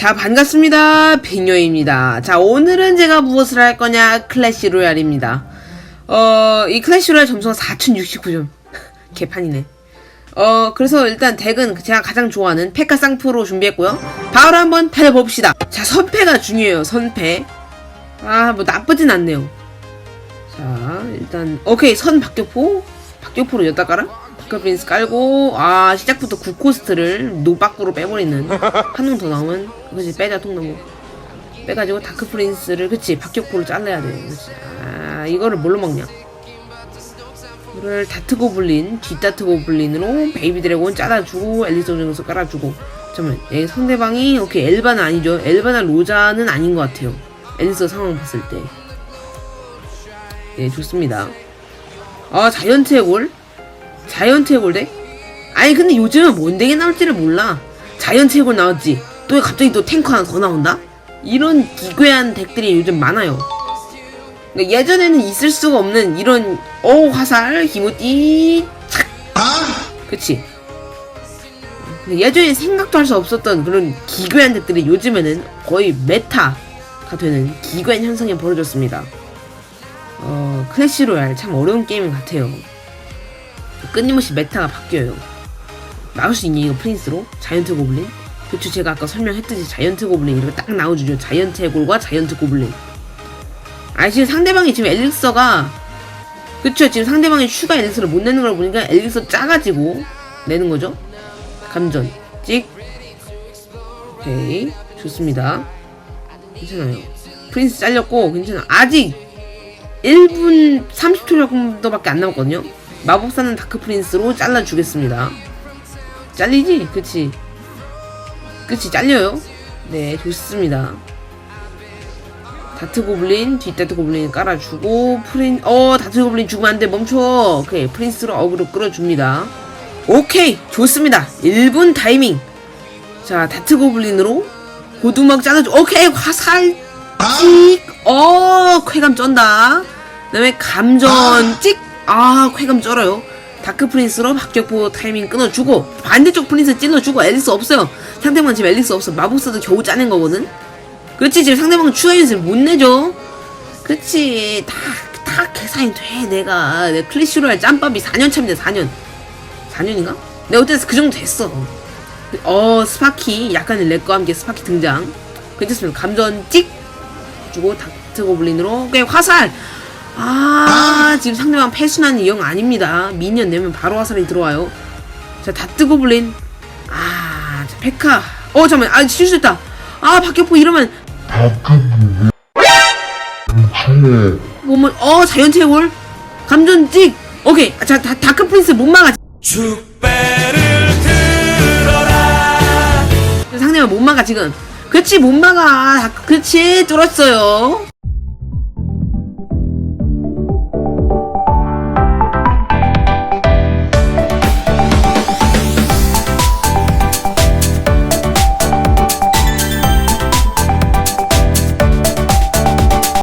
자, 반갑습니다. 빅녀입니다. 자, 오늘은 제가 무엇을 할 거냐? 클래시 로얄입니다. 어, 이 클래시 로얄 점수가 4069점. 개판이네. 어, 그래서 일단 덱은 제가 가장 좋아하는 페카 쌍프로 준비했고요. 바로 한번 달려봅시다. 자, 선패가 중요해요, 선패. 아, 뭐 나쁘진 않네요. 자, 일단, 오케이, 선 박격포. 박격포로 여기다 깔아? 박격 프린스 깔고, 아, 시작부터 9코스트를 노박으로 빼버리는. 한명더 나오면, 그치, 빼자, 통나무. 빼가지고 다크 프린스를, 그치, 박격포로 잘라야 돼. 그치. 아, 이거를 뭘로 먹냐? 이거를 다트 고블린, 뒷다트 고블린으로 베이비 드래곤 잘라주고, 앨리스 정수 깔아주고. 잠깐만, 얘 상대방이, 오케이, 엘바는 아니죠. 엘바나 로자는 아닌 것 같아요. 앨리스 상황 봤을 때. 예, 좋습니다. 아, 자이언트의 골? 자이언트의 골 덱? 아니, 근데 요즘은 뭔 덱이 나올지를 몰라. 자이언트의 골 나왔지. 또 갑자기 또 탱커 하나 더 나온다? 이런 기괴한 덱들이 요즘 많아요. 그러니까 예전에는 있을 수가 없는 이런, 어, 화살, 기모띠, 착! 그치. 근데 예전에 생각도 할 수 없었던 그런 기괴한 덱들이 요즘에는 거의 메타가 되는 기괴한 현상이 벌어졌습니다. 어, 클래시 로얄 참 어려운 게임 같아요. 끊임없이 메타가 바뀌어요. 나올 수 있니, 이거 프린스로? 자이언트 고블린? 그쵸, 제가 아까 설명했듯이 자이언트 고블린 이렇게 딱 나와주죠. 자이언트 해골과 자이언트 고블린. 아, 지금 상대방이 지금 엘릭서가, 그쵸, 지금 상대방이 추가 엘릭서를 못 내는 걸 보니까 엘릭서 짜가지고 내는 거죠. 감전. 찍. 오케이. 좋습니다. 괜찮아요. 프린스 잘렸고, 괜찮아. 아직 1분 30초 정도밖에 안 남았거든요. 마법사는 다크 프린스로 잘라주겠습니다. 잘리지? 그치? 그치, 잘려요? 네, 좋습니다. 다트 고블린, 뒷다트 고블린 깔아주고, 프린, 어, 다트 고블린 죽으면 안 돼, 멈춰! 오케이, 프린스로 어그로 끌어줍니다. 오케이, 좋습니다. 1분 타이밍. 자, 다트 고블린으로 고두막 잘라줘. 오케이, 화살, 찍, 어, 쾌감 쩐다. 그 다음에 감전, 찍, 아, 쾌감 쩔어요. 다크 프린스로 박격포 타이밍 끊어주고, 반대쪽 프린스 찔러주고, 앨리스 없어요. 상대방 지금 앨리스 없어. 마법사도 겨우 짜낸 거거든? 그렇지, 지금 상대방은 추가 유닛을 못 내죠? 그치, 다, 다 계산이 돼, 내가. 내 클래시로 할 짬밥이 4년 차인데, 4년. 4년인가? 내가 그때 그 정도 됐어. 어, 스파키, 약간의 렉과 함께 스파키 등장. 괜찮습니다. 감전 찍! 주고 닥트 고블린으로 꽤 화살 아 지금 상대방 패순환이 영 아닙니다. 미니언 내면 바로 화살이 들어와요. 자 닥트 고블린. 아 자, 페카. 어 잠깐만. 아 실수했다. 아 박격포 이러면. 뭐뭐 어 자연체 월 감전 찍. 오케이. 아, 자 다, 다크 프린스 못 막아. 상대방 못 막아 지금. 그치 못 막아. 다- 그치 뚫었어요